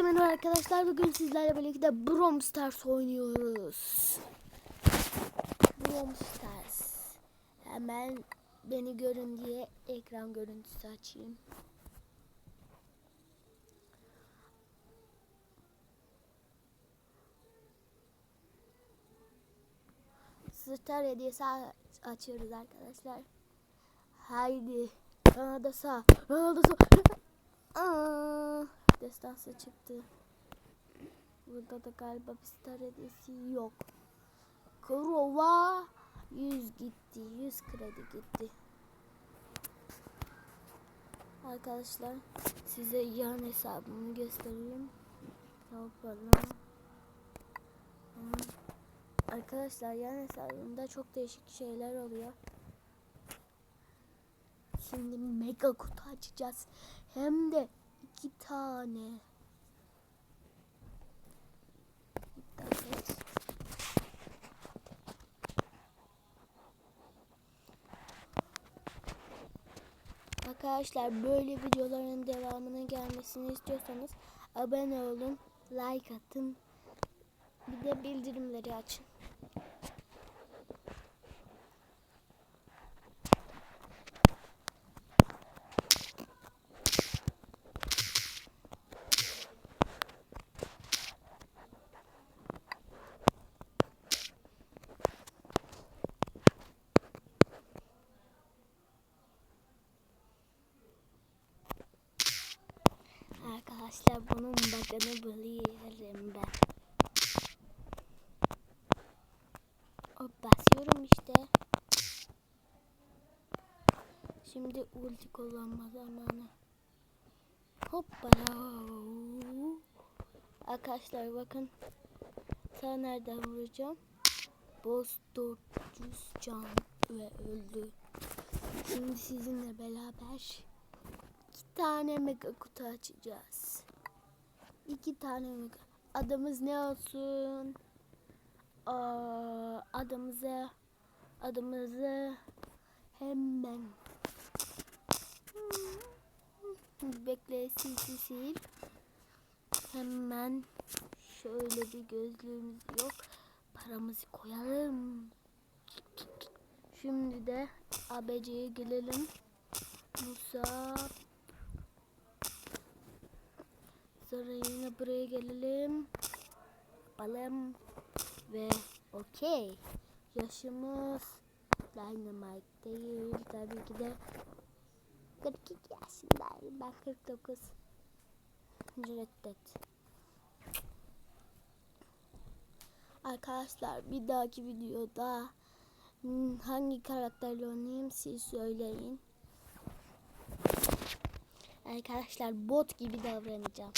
Herkese merhaba arkadaşlar. Bugün sizlerle birlikte Brawl Stars oynuyoruz. Brawl Stars. Hemen beni görün diye ekran görüntüsü açayım. Star hediyesi açıyoruz arkadaşlar. Haydi. Ronaldo sağ. Ronaldo sağ. Aa, destansı çıktı. Burada da galiba bir star hediyesi yok. Krova 100 gitti. 100 kredi gitti. Arkadaşlar size yan hesabımı göstereyim. Hoppala. Arkadaşlar yan hesabımda çok değişik şeyler oluyor. Şimdi mega kutu açacağız. Hem de iki tane. İptal et. Arkadaşlar böyle videoların devamının gelmesini istiyorsanız abone olun, like atın, bir de bildirimleri açın. Arkadaşlar bunun bakını buluyorum ben. Hop basıyorum işte. Şimdi ulti kullanma zamanı. Hoppala. Arkadaşlar bakın. Ta nereden vuracağım? Boss 400 can ve öldü. Şimdi sizinle beraber tane mega kutu açacağız. İki tane mega. Adımız ne olsun? Aa, adımızı adımızı hemen bekle sil sil sil. Hemen şöyle bir gözlüğümüz yok. Paramızı koyalım. Şimdi de ABC'ye gelelim. Musa Sonra yine buraya gelelim. Yapalım. Ve okey. Yaşımız Dynamite değil. Tabii ki de 42 yaşındayım. Ben 49. Reddet. Arkadaşlar bir dahaki videoda hangi karakterle oynayayım siz söyleyin. Arkadaşlar bot gibi davranacağım.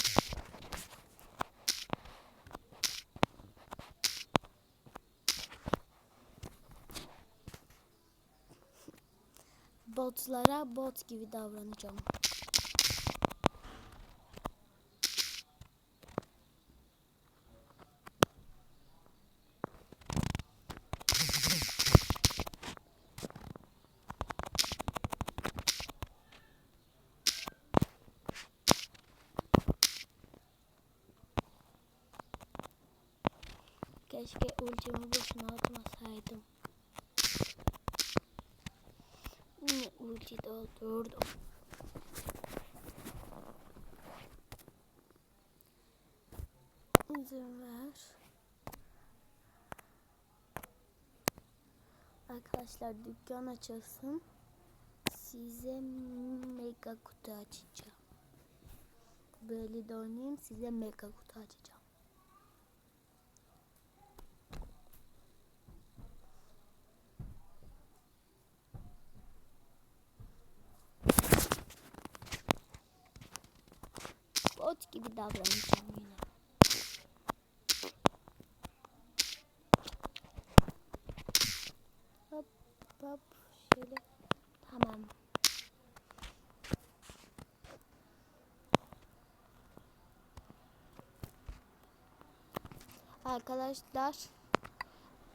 Botlara bot gibi davranacağım. Keşke ultimi boşuna atmasaydım. Yine ulti doldurdum. İzin ver. Arkadaşlar dükkan açılsın. Size mega kutu açacağım. Böyle de oynayayım size mega kutu açacağım. Bot gibi davranacağım yine. Hop hop şöyle. Tamam. Arkadaşlar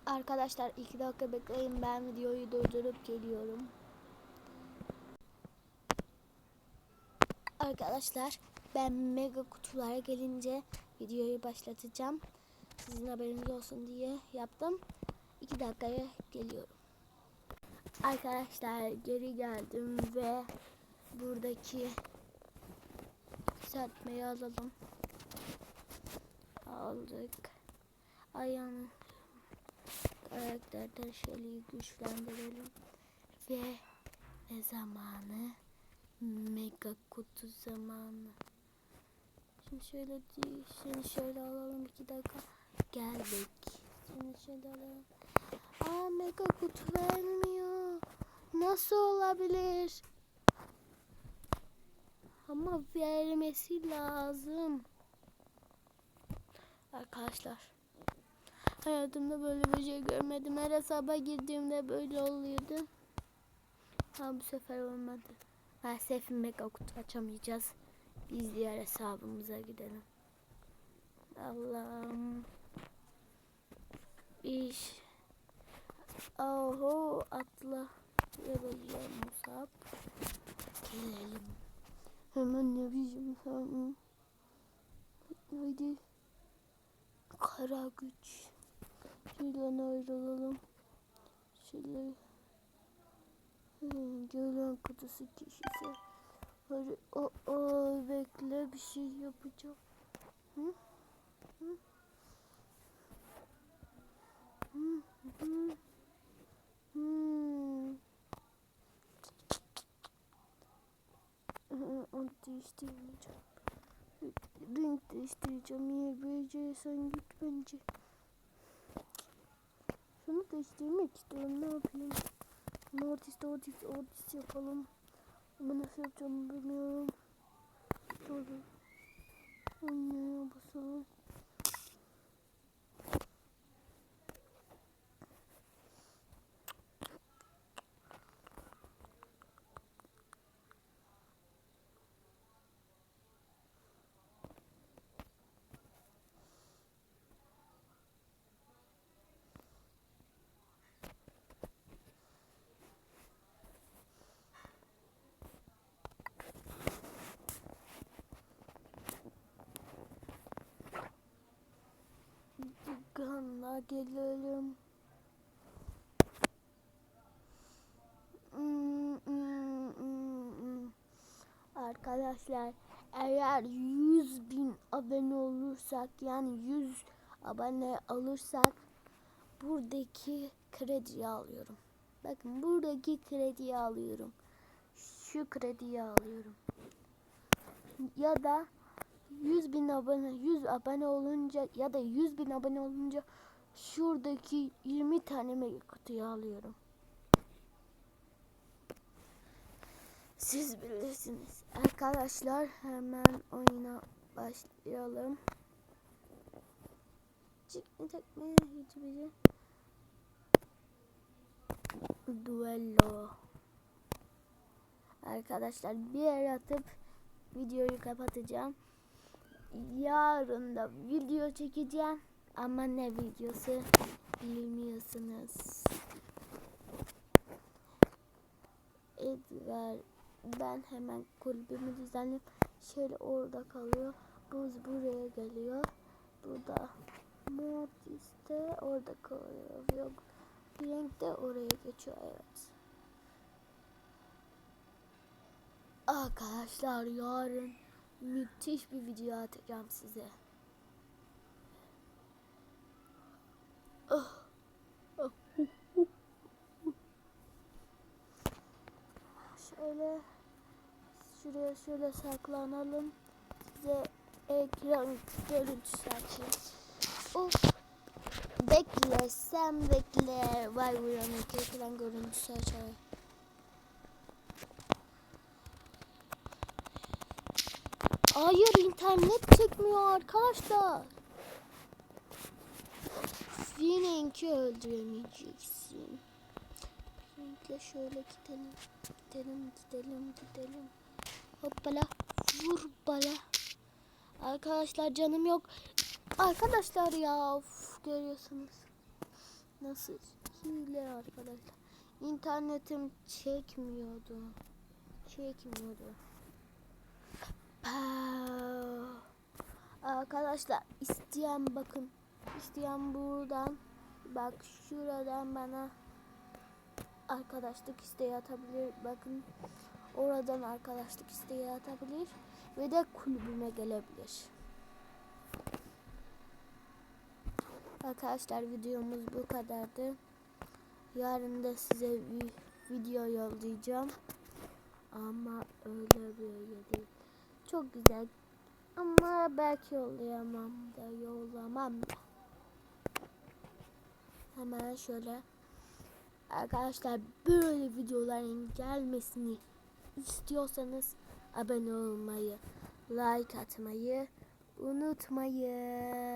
Arkadaşlar iki dakika bekleyin ben videoyu durdurup geliyorum. Arkadaşlar ben mega kutulara gelince videoyu başlatacağım. Sizin haberiniz olsun diye yaptım. 2 dakikaya geliyorum. Arkadaşlar geri geldim ve buradaki yükseltmeyi alalım. Aldık. Ayağını karakterden şöyle güçlendirelim. Ve ne zamanı? Mega kutu zamanı. Şimdi şöyle şimdi şöyle alalım iki dakika. Geldik. Şimdi şöyle alalım. Aa mega kutu vermiyor. Nasıl olabilir? Ama vermesi lazım. Arkadaşlar. Hayatımda böyle bir şey görmedim. Her hesaba girdiğimde böyle oluyordu. Ha bu sefer olmadı. Maalesef mega kutu açamayacağız. Biz diğer hesabımıza gidelim. Allah'ım. İş. Oho atla. Yapacağım Musab. Gelelim. Hemen bizim hemen. Haydi. Kara güç. Şuradan ayrılalım. Şöyle. Gelen kutusu kişisi. Hadi o, o bekle bir şey yapacağım. Hı? Hı? Hı, hı. Hmm. Onu değiştirmeyeceğim. Renk değiştireceğim. YBC sen git bence. Şunu değiştirmek istiyorum. Ne yapayım? Mortis, Ortis, Ortis yapalım. Ama nasıl yapacağımı bilmiyorum. Dur. Oynaya basalım. Gelelim. Arkadaşlar eğer 100 bin abone olursak yani 100 abone alırsak buradaki krediyi alıyorum. Bakın buradaki krediyi alıyorum. Şu krediyi alıyorum. Ya da 100 bin abone 100 abone olunca ya da 100 bin abone olunca şuradaki 20 tane mega kutuyu alıyorum. Siz bilirsiniz. Arkadaşlar hemen oyuna başlayalım. Çıkmayacak mı hiçbiri? Duello. Arkadaşlar bir yer atıp videoyu kapatacağım. Yarın da video çekeceğim. Ama ne videosu bilmiyorsunuz. Edgar ben hemen kulübümü düzenleyip şöyle orada kalıyor. Buz buraya geliyor. Bu da Mortis de orada kalıyor. Yok. Renk de oraya geçiyor evet. Arkadaşlar yarın müthiş bir video atacağım size. Şöyle şuraya şöyle saklanalım. Size ekran görüntüsü açayım. Of. Bekle sen bekle. Vay uyanık ekran görüntüsü açayım. Hayır internet çekmiyor arkadaşlar. Fininki öldüremeyeceksin. Finkle şöyle gidelim. Gidelim gidelim gidelim. Hoppala vur bala. Arkadaşlar canım yok. Arkadaşlar ya of, görüyorsunuz. Nasıl hile arkadaşlar. İnternetim çekmiyordu. Çekmiyordu. Arkadaşlar isteyen bakın. isteyen buradan bak şuradan bana arkadaşlık isteği atabilir. Bakın oradan arkadaşlık isteği atabilir ve de kulübüme gelebilir. Arkadaşlar videomuz bu kadardı. Yarın da size bir video yollayacağım. Ama öyle böyle değil. Çok güzel. Ama belki yollayamam da yollamam da. Hemen şöyle. Arkadaşlar böyle videoların gelmesini istiyorsanız abone olmayı, like atmayı unutmayın.